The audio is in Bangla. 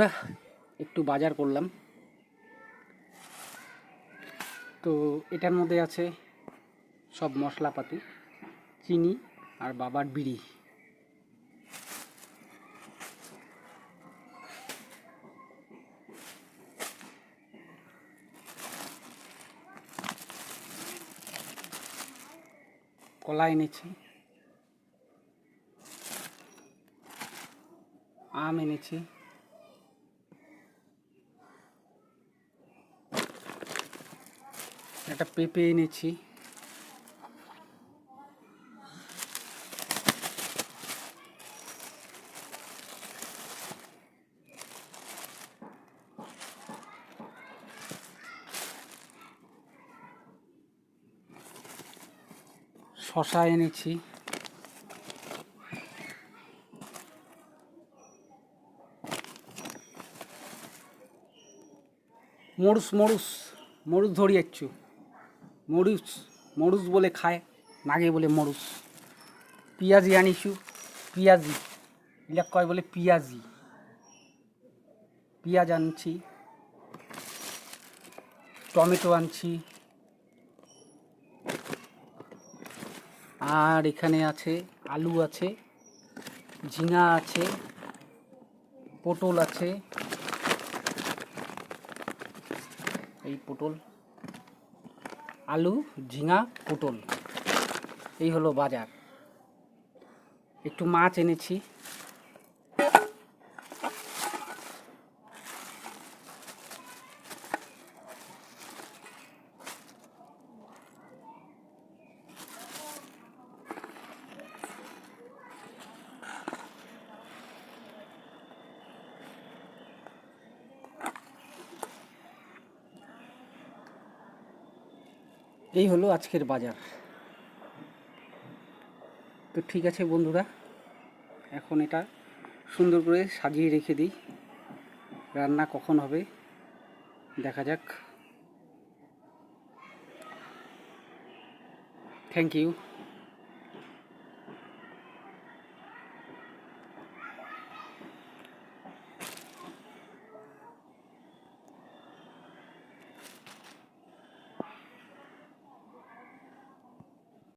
আমরা একটু বাজার করলাম। তো এটার মধ্যে আছে সব মশলাপাতি, চিনি আর বাবার বিড়ি। কলা এনেছি। আম এনেছি। একটা পেঁপে এনেছি। শশা এনেছি। মরুস মরুস মরুস ধরি মরুস মরুস বলে খায়, নাগে বলে মরুস পিঁয়াজি আনিছু পিঁয়াজি। ইলাক কয় বলে পিঁয়াজি। পেঁয়াজ আনছি, টমেটো আনছি। আর এখানে আছে আলু আছে, ঝিঙা আছে, পটল আছে। এই পটল আলু ঝিঙা পটল। এই হলো বাজার। একটু মাছ এনেছি। এই হলো আজকের বাজার। তো ঠিক আছে বন্ধুরা, এখন এটা সুন্দর করে সাজিয়ে রেখে দিই। রান্না কখন হবে দেখা যাক। Thank you